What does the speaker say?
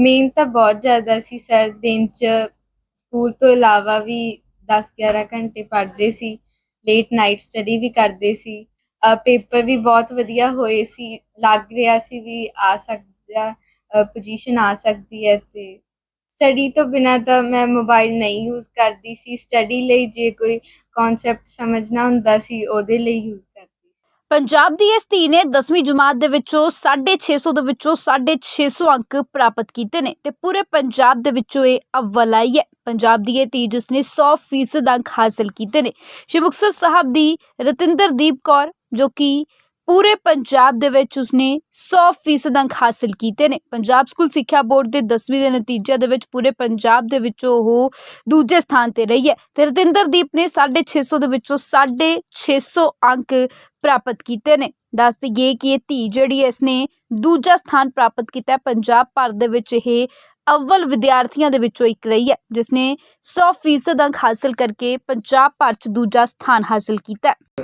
ਮਿਹਨਤ ਤਾਂ ਬਹੁਤ ਜ਼ਿਆਦਾ ਸੀ ਸਰ, ਦਿਨ 'ਚ ਸਕੂਲ ਤੋਂ ਇਲਾਵਾ ਵੀ 10-11 ਘੰਟੇ ਪੜ੍ਹਦੇ ਸੀ ਲੇਟ ਨਾਈਟ ਸਟੱਡੀ ਵੀ ਕਰਦੇ ਸੀ ਪੇਪਰ ਵੀ ਬਹੁਤ ਵਧੀਆ ਹੋਏ ਸੀ, ਲੱਗ ਰਿਹਾ ਸੀ ਵੀ ਆ ਸਕਦਾ ਪੋਜੀਸ਼ਨ ਆ ਸਕਦੀ ਹੈ ਤੇ ਸਟੱਡੀ ਤੋਂ ਬਿਨਾਂ ਤਾਂ ਮੈਂ ਮੋਬਾਈਲ ਨਹੀਂ ਯੂਜ਼ ਕਰਦੀ ਸੀ ਸਟੱਡੀ ਲਈ ਜੇ ਕੋਈ ਕਨਸੈਪਟ ਸਮਝਣਾ ਹੁੰਦਾ ਸੀ, ਉਹਦੇ ਲਈ ਯੂਜ਼ ਪੰਜਾਬ ਦੀ ਇਸ ਧੀ ਨੇ 10ਵੀਂ ਜਮਾਤ ਦੇ ਵਿੱਚੋਂ 650 ਦੇ ਵਿੱਚੋਂ 650 ਅੰਕ ਪ੍ਰਾਪਤ ਕੀਤੇ ਨੇ ਤੇ ਪੂਰੇ ਪੰਜਾਬ ਦੇ ਵਿੱਚੋਂ ਇਹ ਅਵਲ ਆਈ ਹੈ। ਪੰਜਾਬ ਦੀ ਇਹ ਧੀ ਜਿਸ ਨੇ 100% ਅੰਕ ਹਾਸਲ ਕੀਤੇ ਨੇ। ਸ਼੍ਰੀ ਮੁਕਤਸਰ ਸਾਹਿਬ ਦੀ ਰਤਿੰਦਰਦੀਪ ਕੌਰ ਜੋ ਕਿ ਪੂਰੇ ਪੰਜਾਬ ਦੇ ਵਿੱਚ ਉਸਨੇ 100% ਅੰਕ ਹਾਸਲ ਕੀਤੇ ਨੇ। ਪੰਜਾਬ ਸਕੂਲ ਸਿੱਖਿਆ ਬੋਰਡ ਦੇ 10ਵੀਂ ਦੇ ਨਤੀਜਿਆਂ ਦੇ ਵਿੱਚ ਪੂਰੇ ਪੰਜਾਬ ਦੇ ਵਿੱਚੋਂ ਉਹ ਦੂਜੇ ਸਥਾਨ ਤੇ ਰਹੀ ਹੈ। ਤੇ ਰਤਿੰਦਰਦੀਪ ਨੇ 650 ਦੇ ਵਿੱਚੋਂ 650 ਅੰਕ ਪ੍ਰਾਪਤ ਕੀਤੇ ਨੇ। ਦੱਸ ਦਈਏ ਕਿ ਇਹ ਧੀ ਜਿਹੜੀ ਹੈ, ਇਸਨੇ ਦੂਜਾ ਸਥਾਨ ਪ੍ਰਾਪਤ ਕੀਤਾ ਪੰਜਾਬ ਭਰ ਦੇ ਵਿੱਚ ਇਹ ਅਵਲ ਵਿਦਿਆਰਥੀਆਂ ਦੇ ਵਿੱਚੋਂ ਇੱਕ ਰਹੀ ਹੈ ਜਿਸ ਨੇ 100% ਅੰਕ ਹਾਸਲ ਕਰਕੇ ਪੰਜਾਬ ਭਰ ਚ ਦੂਜਾ ਸਥਾਨ ਹਾਸਲ ਕੀਤਾ